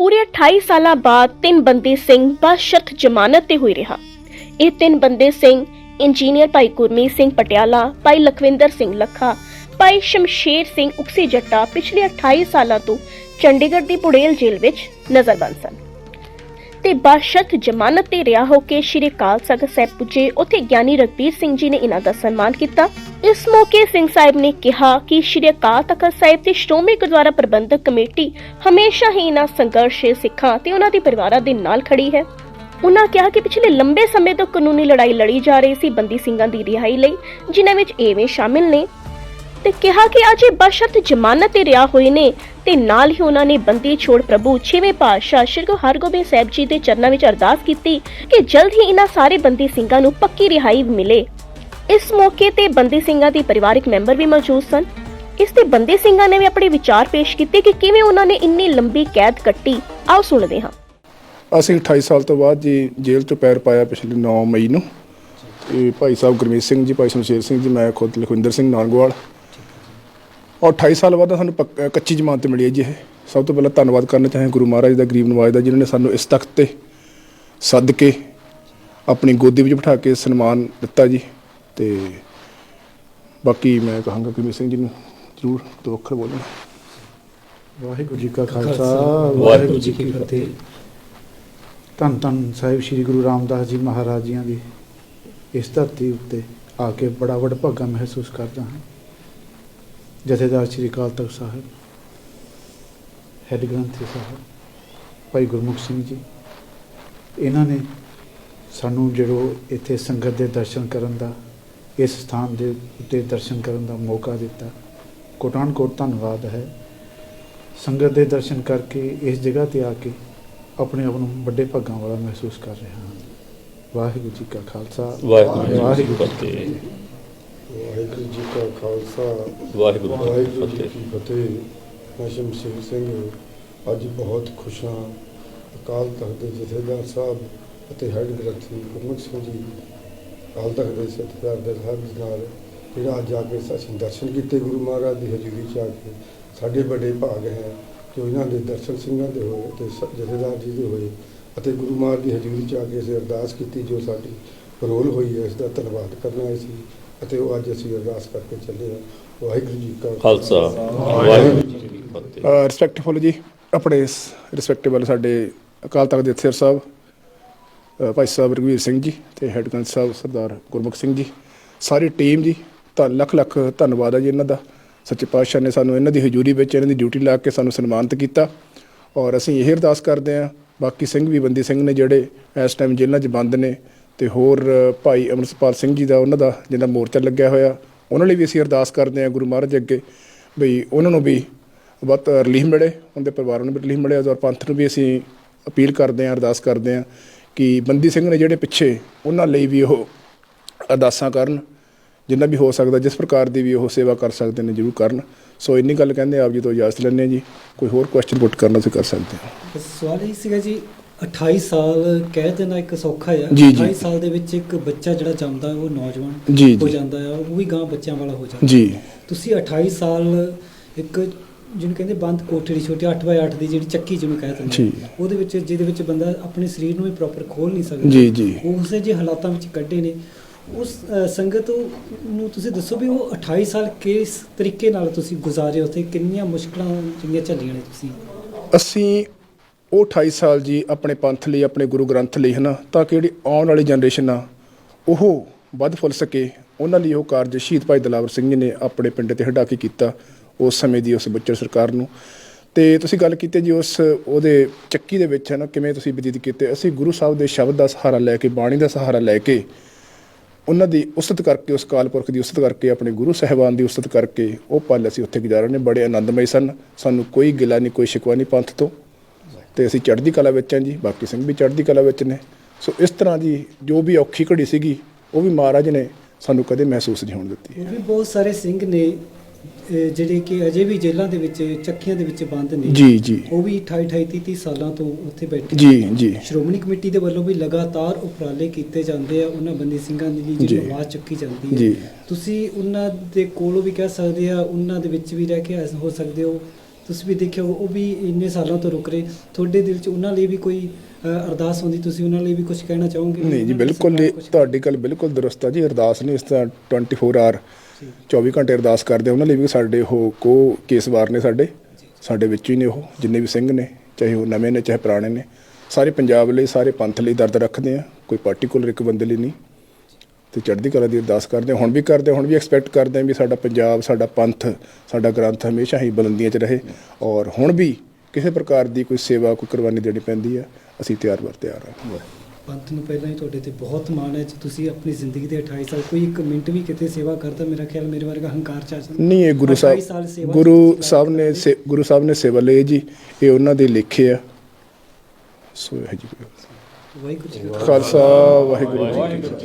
ਪੂਰੇ 28 ਸਾਲਾਂ ਬਾਅਦ ਤਿੰਨ ਬੰਦੀ ਸਿੰਘ ਬਸ਼ਰਤ ਜ਼ਮਾਨਤ ਤੇ ਹੋਈ ਰਿਹਾ। ਇਹ ਤਿੰਨ ਬੰਦੇ ਸਿੰਘ ਇੰਜੀਨੀਅਰ ਭਾਈ ਗੁਰਮੀਤ ਸਿੰਘ ਪਟਿਆਲਾ, ਭਾਈ ਲਖਵਿੰਦਰ ਸਿੰਘ ਲੱਖਾ, ਭਾਈ ਸ਼ਮਸ਼ੇਰ ਸਿੰਘ ਉਕਸੀ ਜੱਟਾ ਪਿਛਲੇ 28 ਸਾਲਾਂ ਤੋਂ ਚੰਡੀਗੜ੍ਹ ਦੀ ਪੁੜੇਲ ਜੇਲ੍ਹ ਵਿੱਚ ਨਜ਼ਰਬੰਦ ਸਨ। ਤੇ ਬਾਸ਼ਰਤ ਜ਼ਮਾਨਤ ਤੇ ਰਿਹਾ ਹੋ ਕੇ ਸ਼੍ਰੀ ਅਕਾਲ ਤਖਤ ਸਾਹਿਬ ਪੁੱਜੇ। ਉੱਥੇ ਗਿਆਨੀ ਰਗਬੀਰ ਸਿੰਘ ਜੀ ਨੇ ਇਹਨਾਂ ਦਾ ਸਨਮਾਨ ਕੀਤਾ। ਇਸ ਮੌਕੇ ਸਿੰਘ ਸਾਹਿਬ ਨੇ ਕਿਹਾ ਕਿ ਸ਼੍ਰੀ ਅਕਾਲ ਤਖਤ ਸਾਹਿਬ ਤੇ ਸ਼੍ਰੋਮਣੀ ਗੁਰਦੁਆਰਾ ਪ੍ਰਬੰਧਕ ਕਮੇਟੀ ਹਮੇਸ਼ਾ ਹੀ ਇਹਨਾਂ ਸੰਘਰਸ਼ ਸਿੱਖਾਂ ਤੇ ਉਹਨਾਂ ਦੇ ਪਰਿਵਾਰਾਂ ਦੇ ਨਾਲ ਖੜੀ ਹੈ। ਉਹਨਾਂ ਕਿਹਾ ਕਿ ਪਿਛਲੇ ਲੰਬੇ ਸਮੇਂ ਤੋਂ ਕਾਨੂੰਨੀ ਲੜਾਈ ਲੜੀ ਜਾ ਰਹੀ ਸੀ ਬੰਦੀ ਸਿੰਘਾਂ ਦੀ ਰਿਹਾਈ ਲਈ, ਜਿਨ੍ਹਾਂ ਵਿੱਚ ਐਵੇਂ ਸ਼ਾਮਿਲ ਨੇ। ਤੇ ਕਿਹਾ ਕਿ ਅੱਜ ਬਸ਼ਰਤ ਜ਼ਮਾਨਤ ਤੇ ਰਿਹਾ ਹੋਏ ਨੇ ਤੇ ਨਾਲ ਹੀ ਉਹਨਾਂ ਨੇ ਬੰਦੀ ਛੋੜ ਪ੍ਰਭੂ ਛੇਵੇਂ ਪਾਤਸ਼ਾਹ ਸ਼੍ਰੀ ਗੁਰੂ ਹਰਗੋਬਿੰਦ ਸਾਹਿਬ ਜੀ ਦੇ ਚਰਨਾਂ ਵਿੱਚ ਅਰਦਾਸ ਕੀਤੀ ਕਿ ਜਲਦ ਹੀ ਇਹਨਾਂ ਸਾਰੇ ਬੰਦੀ ਸਿੰਘਾਂ ਨੂੰ ਪੱਕੀ ਰਿਹਾਈ ਮਿਲੇ। ਇਸ ਮੌਕੇ ਤੇ ਬੰਦੀ ਸਿੰਘਾਂ ਦੇ ਪਰਿਵਾਰਕ ਮੈਂਬਰ ਵੀ ਮੌਜੂਦ ਸਨ। ਇਸ ਤੇ ਬੰਦੀ ਸਿੰਘਾਂ ਨੇ ਵੀ ਆਪਣੇ ਵਿਚਾਰ ਪੇਸ਼ ਕੀਤੇ ਕਿ ਕਿਵੇਂ ਉਹਨਾਂ ਨੇ ਇੰਨੀ ਲੰਬੀ ਕੈਦ ਕੱਟੀ। ਆਓ ਸੁਣਦੇ ਹਾਂ। ਅਸੀਂ 28 ਸਾਲ ਤੋਂ ਬਾਅਦ ਜੀ ਜੇਲ੍ਹ ਤੋਂ ਪੈਰ ਪਾਇਆ ਪਿਛਲੇ 9 ਮਈ ਨੂੰ। ਤੇ ਭਾਈ ਸਾਹਿਬ ਗੁਰਮੀਤ ਸਿੰਘ ਜੀ, ਭਾਈ ਸ਼ਮਸ਼ੇਰ ਸਿੰਘ ਜੀ, ਮੈਂ ਖੁਦ ਲਖਵਿੰਦਰ ਸਿੰਘ ਨਾਨਗਵਾਲ। ਔਰ 28 ਸਾਲ ਬਾਅਦ ਸਾਨੂੰ ਪੱਕ- ਕੱਚੀ ਜ਼ਮਾਨਤ ਮਿਲੀ ਹੈ ਜੀ ਇਹ। ਸਭ ਤੋਂ ਪਹਿਲਾਂ ਧੰਨਵਾਦ ਕਰਨਾ ਚਾਹਾਂ ਗੁਰੂ ਮਹਾਰਾਜ ਦਾ ਗਰੀਬ ਨਵਾਜ ਦਾ ਜਿਨ੍ਹਾਂ ਨੇ ਸਾਨੂੰ ਇਸ ਤਖਤ ਤੇ ਸੱਦ ਕੇ ਆਪਣੀ ਗੋਦੀ ਵਿੱਚ ਬਿਠਾ ਕੇ ਸਨਮਾਨ ਦਿੱਤਾ ਜੀ। ਤੇ ਬਾਕੀ ਮੈਂ ਕਹਾਂਗਾ ਗੁਰਮੀਤ ਸਿੰਘ ਜੀ ਨੂੰ ਜ਼ਰੂਰ ਦੋ ਅੱਖਰ ਬੋਲਣ। ਵਾਹਿਗੁਰੂ ਜੀ ਕਾ ਖਾਲਸਾ ਵਾਹਿਗੁਰੂ ਜੀ ਕੀ ਫਤਿਹ। ਧੰਨ ਧੰਨ ਸਾਹਿਬ ਸ੍ਰੀ ਗੁਰੂ ਰਾਮਦਾਸ ਜੀ ਮਹਾਰਾਜ ਜੀਆਂ ਦੀ ਇਸ ਧਰਤੀ ਉੱਤੇ ਆ ਕੇ ਬੜਾ ਵਡਭਾਗਾ ਮਹਿਸੂਸ ਕਰਦਾ ਹਾਂ। ਜਥੇਦਾਰ ਸ੍ਰੀ ਅਕਾਲ ਤਖਤ ਸਾਹਿਬ ਹੈਡ ਗ੍ਰੰਥੀ ਸਾਹਿਬ ਭਾਈ ਗੁਰਮੁਖ ਸਿੰਘ ਜੀ ਇਹਨਾਂ ਨੇ ਸਾਨੂੰ ਜਿਹੜੋ ਇੱਥੇ ਸੰਗਤ ਦੇ ਦਰਸ਼ਨ ਕਰਨ ਦਾ ਇਸ ਸਥਾਨ ਦੇ ਉੱਤੇ ਦਰਸ਼ਨ ਕਰਨ ਦਾ ਮੌਕਾ ਦਿੱਤਾ ਕੋਟਾਨ ਕੋਟ ਧੰਨਵਾਦ ਹੈ। ਸੰਗਤ ਦੇ ਦਰਸ਼ਨ ਕਰਕੇ ਇਸ ਜਗ੍ਹਾ ਤੇ ਆ ਕੇ ਆਪਣੇ ਆਪ ਨੂੰ ਵੱਡੇ ਭਾਗਾਂ ਵਾਲਾ ਮਹਿਸੂਸ ਕਰ ਰਿਹਾ ਹਾਂ। ਵਾਹਿਗੁਰੂ ਜੀ ਕਾ ਖਾਲਸਾ ਵਾਹਿਗੁਰੂ ਜੀ ਕੀ ਫਤਿਹ। ਵਾਹਿਗੁਰੂ ਜੀ ਕਾ ਖਾਲਸਾ ਵਾਹਿਗੁਰੂ ਜੀ ਵਾਹਿਗੁਰੂ ਜੀ ਫਤਿਹ। ਕੀ ਫਤਿਹ। ਮੈਂ ਸ਼ਮਸ਼ੇਰ ਸਿੰਘ ਅੱਜ ਬਹੁਤ ਖੁਸ਼ ਹਾਂ। ਅਕਾਲ ਤਖਤ ਦੇ ਜਥੇਦਾਰ ਸਾਹਿਬ ਅਤੇ ਹੈਡ ਗ੍ਰੰਥੀ ਗੁਰਮੁਖ ਸਿੰਘ ਜੀ ਅਕਾਲ ਤਖਤ ਦੇ ਜਥੇਦਾਰ ਦੇ ਸਾਹਿਬ ਜੀ ਨਾਲ ਜਿਹੜਾ ਅੱਜ ਆ ਕੇ ਅਸੀਂ ਦਰਸ਼ਨ ਕੀਤੇ ਗੁਰੂ ਮਹਾਰਾਜ ਦੀ ਹਜ਼ੂਰੀ ਚ ਆ ਕੇ। ਸਾਡੇ ਵੱਡੇ ਭਾਗ ਹੈ ਜੋ ਇਹਨਾਂ ਦੇ ਦਰਸ਼ਨ ਸਿੰਘਾਂ ਦੇ ਹੋਏ ਤੇ ਜਥੇਦਾਰ ਜੀ ਦੇ ਹੋਏ ਅਤੇ ਗੁਰੂ ਮਹਾਰਾਜ ਦੀ ਹਜ਼ੂਰੀ ਚ ਆ ਕੇ ਅਸੀਂ ਅਰਦਾਸ ਕੀਤੀ ਜੋ ਸਾਡੀ ਪਰੋਲ ਹੋਈ ਹੈ ਇਸ ਦਾ ਧੰਨਵਾਦ ਕਰਨਾ ਹੈ ਸੀ ਅਤੇ ਉਹ ਅੱਜ ਅਸੀਂ ਅਰਦਾਸ ਕਰਕੇ ਚੱਲੇ ਹਾਂ। ਵਾਹਿਗੁਰੂ ਜੀ ਕਾ ਖਾਲਸਾ। ਵਾਹਿਗੁਰੂ ਜੀ ਕੀ ਫਤਿਹ। ਰਿਸਪੈਕਟਫੁਲ ਜੀ ਆਪਣੇ ਰਿਸਪੈਕਟੇਬਲ ਸਾਡੇ ਅਕਾਲ ਤਖਤ ਦੇ ਅਥਿਰ ਸਾਹਿਬ ਭਾਈ ਸਾਹਿਬ ਰਘਵੀਰ ਸਿੰਘ ਜੀ ਤੇ ਹੈਡ ਗ੍ਰੰਥ ਸਾਹਿਬ ਸਰਦਾਰ ਗੁਰਮੁਖ ਸਿੰਘ ਜੀ ਸਾਰੀ ਟੀਮ ਜੀ ਤਾਂ ਲੱਖ ਲੱਖ ਧੰਨਵਾਦ ਹੈ ਜੀ ਇਹਨਾਂ ਦਾ। ਸੱਚੇ ਪਾਤਸ਼ਾਹ ਨੇ ਸਾਨੂੰ ਇਹਨਾਂ ਦੀ ਹਜ਼ੂਰੀ ਵਿੱਚ ਇਹਨਾਂ ਦੀ ਡਿਊਟੀ ਲਾ ਕੇ ਸਾਨੂੰ ਸਨਮਾਨਿਤ ਕੀਤਾ। ਔਰ ਅਸੀਂ ਇਹ ਅਰਦਾਸ ਕਰਦੇ ਹਾਂ ਬਾਕੀ ਸਿੰਘ ਵੀ ਬੰਦੀ ਸਿੰਘ ਨੇ ਜਿਹੜੇ ਇਸ ਟਾਈਮ ਜੇਲ੍ਹਾਂ 'ਚ ਬੰਦ ਨੇ ਤੇ ਹੋਰ ਭਾਈ ਅਮਰਸਪਾਲ ਸਿੰਘ ਜੀ ਦਾ ਉਹਨਾਂ ਦਾ ਜਿਹਦਾ ਮੋਰਚਾ ਲੱਗਿਆ ਹੋਇਆ, ਉਹਨਾਂ ਲਈ ਵੀ ਅਸੀਂ ਅਰਦਾਸ ਕਰਦੇ ਹਾਂ ਗੁਰੂ ਮਹਾਰਾਜ ਅੱਗੇ ਬਈ ਉਹਨਾਂ ਨੂੰ ਵੀ ਬਹੁਤ ਰਿਲੀਫ ਮਿਲੇ ਉਹਨਾਂ ਦੇ ਪਰਿਵਾਰਾਂ ਨੂੰ ਵੀ ਰਿਲੀਫ ਮਿਲੇ, ਔਰ ਪੰਥ ਨੂੰ ਵੀ ਅਸੀਂ ਅਪੀਲ ਕਰਦੇ ਹਾਂ, ਅਰਦਾਸ ਕਰਦੇ ਹਾਂ ਕਿ ਬੰਦੀ ਸਿੰਘ ਨੇ ਜਿਹੜੇ ਪਿੱਛੇ ਉਹਨਾਂ ਲਈ ਵੀ ਉਹ ਅਰਦਾਸਾਂ ਕਰਨ, ਜਿੰਨਾ ਵੀ ਹੋ ਸਕਦਾ, ਜਿਸ ਪ੍ਰਕਾਰ ਦੀ ਵੀ ਉਹ ਸੇਵਾ ਕਰ ਸਕਦੇ ਨੇ, ਜ਼ਰੂਰ ਕਰਨ। ਸੋ ਇੰਨੀ ਗੱਲ ਕਹਿੰਦੇ ਆਪ ਜੀ ਤੋਂ ਇਜਾਜ਼ਤ ਲੈਂਦੇ ਹਾਂ ਜੀ। ਕੋਈ ਹੋਰ ਕੁਐਸਚਨ ਪੁੱਟ ਕਰਨਾ ਤੁਸੀਂ ਕਰ ਸਕਦੇ ਹੋ। ਸਵਾਲ ਇਹ ਸੀਗਾ ਜੀ 28 ਸਾਲ ਕਹਿ ਦੇਣਾ ਇੱਕ ਸੌਖਾ ਆ ਜੀ, ਜੀ। 28 ਸਾਲ ਦੇ ਵਿੱਚ ਇੱਕ ਬੱਚਾ ਜਿਹੜਾ ਜੰਮਦਾ ਉਹ ਨੌਜਵਾਨ ਹੋ ਜੀ। ਜਾਂਦਾ ਆ ਉਹ ਵੀ ਗਾਂ ਬੱਚਿਆਂ ਵਾਲਾ ਹੋ ਜਾਂਦਾ ਜੀ ਤੁਸੀਂ 28 ਸਾਲ ਇੱਕ ਜਿਹਨੂੰ ਕਹਿੰਦੇ ਬੰਦ ਕੋਠੜੀ ਛੋਟੀ 8x8 ਦੀ ਜਿਹੜੀ ਚੱਕੀ ਜਿਹਨੂੰ ਕਹਿ ਦਿੰਦੇ। ਉਹਦੇ ਵਿੱਚ ਜਿਹਦੇ ਵਿੱਚ ਬੰਦਾ ਆਪਣੇ ਸਰੀਰ ਨੂੰ ਵੀ ਪ੍ਰੋਪਰ ਖੋਲ ਨਹੀਂ ਸਕਦਾ ਜੀ, ਜੀ। ਉਸੇ ਜੇ ਹਾਲਾਤਾਂ ਵਿੱਚ ਕੱਢੇ ਨੇ ਉਸ ਅ, ਸੰਗਤ ਨੂੰ ਤੁਸੀਂ ਦੱਸੋ ਵੀ ਉਹ 28 ਸਾਲ ਕਿਸ ਤਰੀਕੇ ਨਾਲ ਤੁਸੀਂ ਗੁਜ਼ਾਰੇ ਉੱਥੇ ਕਿੰਨੀਆਂ ਮੁਸ਼ਕਲਾਂ ਜਿਹੜੀਆਂ ਝੱਲੀਆਂ ਨੇ ਤੁਸੀਂ ਅਸੀਂ ਉਹ 28 ਸਾਲ ਜੀ ਆਪਣੇ ਪੰਥ ਲਈ, ਆਪਣੇ ਗੁਰੂ ਗ੍ਰੰਥ ਲਈ ਹਨਾ, ਤਾਂ ਕਿ ਜਿਹੜੀ ਆਉਣ ਵਾਲੀ ਜਨਰੇਸ਼ਨ ਆ, ਉਹ ਵੱਧ ਫੁੱਲ ਸਕੇ। ਉਹਨਾਂ ਲਈ ਉਹ ਕਾਰਜ ਸ਼ਹੀਦ ਭਾਈ ਦਲਾਵਰ ਸਿੰਘ ਜੀ ਨੇ ਆਪਣੇ ਪਿੰਡ ਤੇ ਹਟਾ ਕੇ ਕੀਤਾ ਉਸ ਸਮੇਂ ਦੀ ਉਸ ਬੱਚਰ ਸਰਕਾਰ ਨੂੰ। ਤੇ ਤੁਸੀਂ ਗੱਲ ਕੀਤੀ ਜੀ ਉਸ ਉਹਦੇ ਚੱਕੀ ਦੇ ਵਿੱਚ ਹੈ ਨਾ ਕਿਵੇਂ ਤੁਸੀਂ ਬਤੀਤ ਕੀਤੇ? ਅਸੀਂ ਗੁਰੂ ਸਾਹਿਬ ਦੇ ਸ਼ਬਦ ਦਾ ਸਹਾਰਾ ਲੈ ਕੇ, ਬਾਣੀ ਦਾ ਸਹਾਰਾ ਲੈ ਕੇ, ਉਹਨਾਂ ਦੀ ਉਸਤ ਕਰਕੇ, ਉਸ ਕਾਲ ਪੁਰਖ ਦੀ ਉਸਤ ਕਰਕੇ, ਆਪਣੇ ਗੁਰੂ ਸਾਹਿਬਾਨ ਦੀ ਉਸਤ ਕਰਕੇ ਉਹ ਪਲ ਅਸੀਂ ਉੱਥੇ ਗੁਜ਼ਾਰੇ ਨੇ। ਬੜੇ ਆਨੰਦਮਈ ਸਨ। ਸਾਨੂੰ ਕੋਈ ਗਿਲਾ ਨਹੀਂ, ਕੋਈ ਸ਼ਿਕਵਾ ਨਹੀਂ ਪੰਥ ਤੋਂ। ਤੇ ਅਸੀਂ ਚੜ੍ਹਦੀ ਕਲਾ ਵਿੱਚ ਹਾਂ ਜੀ ਬਾਕੀ ਸਿੰਘ ਵੀ ਚੜ੍ਹਦੀ ਕਲਾ ਵਿੱਚ ਨੇ। ਸੋ ਇਸ ਤਰ੍ਹਾਂ ਦੀ ਜੋ ਵੀ ਔਖੀ ਘੜੀ ਸੀਗੀ ਉਹ ਵੀ ਮਹਾਰਾਜ ਨੇ ਸਾਨੂੰ ਕਦੇ ਮਹਿਸੂਸ ਨਹੀਂ ਹੋਣ ਦਿੱਤੀ। ਵੀ ਬਹੁਤ ਸਾਰੇ ਸਿੰਘ ਨੇ ਜਿਹੜੇ ਕਿ ਅਜੇ ਵੀ ਜੇਲ੍ਹਾਂ ਦੇ ਵਿੱਚ ਚੱਕੀਆਂ ਦੇ ਵਿੱਚ ਬੰਦ ਨੇ। ਜੀ ਜੀ। ਉਹ ਵੀ 28 28 30 30 ਸਾਲਾਂ ਤੋਂ ਉੱਥੇ ਬੈਠੇ ਜੀ ਜੀ। ਸ਼੍ਰੋਮਣੀ ਕਮੇਟੀ ਦੇ ਵੱਲੋਂ ਵੀ ਲਗਾਤਾਰ ਉਪਰਾਲੇ ਕੀਤੇ ਜਾਂਦੇ ਆ। ਉਹਨਾਂ ਬੰਦੀ ਸਿੰਘਾਂ ਦੀ ਜੀ। ਜਿਹੜੀ ਆਵਾਜ਼ ਚੁੱਕੀ ਜਾਂਦੀ ਹੈ। ਜੀ। ਤੁਸੀਂ ਉਹਨਾਂ ਦੇ ਕੋਲੋਂ ਵੀ ਕਹਿ ਸਕਦੇ ਆ ਉਹਨਾਂ ਦੇ ਵਿੱਚ ਵੀ ਰਹਿ ਕੇ ਹੋ ਸਕਦੇ ਹੋ। ਤੁਸੀਂ ਵੀ ਦੇਖਿਆ ਉਹ ਵੀ ਇੰਨੇ ਸਾਲਾਂ ਤੋਂ ਰੁਕ ਰਹੇ। ਤੁਹਾਡੇ ਦਿਲ 'ਚ ਉਹਨਾਂ ਲਈ ਵੀ ਕੋਈ ਅਰਦਾਸ ਹੁੰਦੀ? ਤੁਸੀਂ ਉਹਨਾਂ ਲਈ ਵੀ ਕੁਝ ਕਹਿਣਾ ਚਾਹੋਗੇ? ਨਹੀਂ ਜੀ ਬਿਲਕੁਲ ਤੁਹਾਡੀ ਗੱਲ ਬਿਲਕੁਲ ਦਰੁਸਤ ਆ ਜੀ ਅਰਦਾਸ ਨਹੀਂ ਇਸ ਤਰ੍ਹਾਂ 24 ਆਰ 24 ਘੰਟੇ ਅਰਦਾਸ ਕਰਦੇ ਉਹਨਾਂ ਲਈ ਵੀ ਸਾਡੇ ਉਹ ਕੋ ਕੇਸ ਵਾਰ ਨੇ ਸਾਡੇ ਸਾਡੇ ਵਿੱਚ ਹੀ ਨੇ ਉਹ ਜਿੰਨੇ ਵੀ ਸਿੰਘ ਨੇ ਚਾਹੇ ਉਹ ਨਵੇਂ ਨੇ ਚਾਹੇ ਪੁਰਾਣੇ ਨੇ। ਸਾਰੇ ਪੰਜਾਬ ਲਈ ਸਾਰੇ ਪੰਥ ਲਈ ਦਰਦ ਰੱਖਦੇ ਆ ਕੋਈ ਪਾਰਟਿਕੂਲਰ ਇੱਕ ਬੰਦੇ ਲਈ ਨਹੀਂ। ਤੇ ਚੜ੍ਹਦੀ ਕਲਾ ਦੀ ਅਰਦਾਸ ਕਰਦੇ ਹੁਣ ਵੀ ਕਰਦੇ ਹੁਣ ਵੀ ਐਕਸਪੈਕਟ ਕਰਦੇ ਆ ਵੀ ਸਾਡਾ ਪੰਜਾਬ ਸਾਡਾ ਪੰਥ ਸਾਡਾ ਗ੍ਰੰਥ ਹਮੇਸ਼ਾ ਹੀ ਬੁਲੰਦੀਆਂ 'ਚ ਰਹੇ ਔਰ ਹੁਣ ਵੀ ਕਿਸੇ ਪ੍ਰਕਾਰ ਦੀ ਕੋਈ ਸੇਵਾ ਕੋਈ ਕੁਰਬਾਨੀ ਦੇਣੀ ਪੈਂਦੀ ਆ ਅਸੀਂ ਤਿਆਰ ਬਰ ਤਿਆਰ ਹਾਂ। ਪੰਥ ਨੂੰ ਪਹਿਲਾਂ ਹੀ ਤੁਹਾਡੇ ਤੇ ਬਹੁਤ ਮਾਣ ਹੈ ਜੇ ਤੁਸੀਂ ਆਪਣੀ ਜ਼ਿੰਦਗੀ ਦੇ 28 ਸਾਲ ਕੋਈ ਇੱਕ ਮਿੰਟ ਵੀ ਕਿਤੇ ਸੇਵਾ ਕਰਦਾ ਮੇਰਾ ਖਿਆਲ ਮੇਰੇ ਵਰਗਾ ਹੰਕਾਰ ਚ ਨਹੀਂ ਇਹ ਗੁਰੂ 28 ਸਾਲ ਸਾਹਿਬ ਗੁਰੂ ਸਾਹਿਬ ਨੇ ਗੁਰੂ ਸਾਹਿਬ ਨੇ ਸੇਵਾ ਲਈ ਜੀ ਇਹ ਉਹਨਾਂ ਦੇ ਲਿਖੇ ਆ। ਸੋ ਇਹ ਜੀ। ਵਾਹਿਗੁਰੂ ਜੀ ਕਾ ਖਾਲਸਾ ਵਾਹਿਗੁਰੂ ਜੀ ਕੀ ਫਤਿਹ।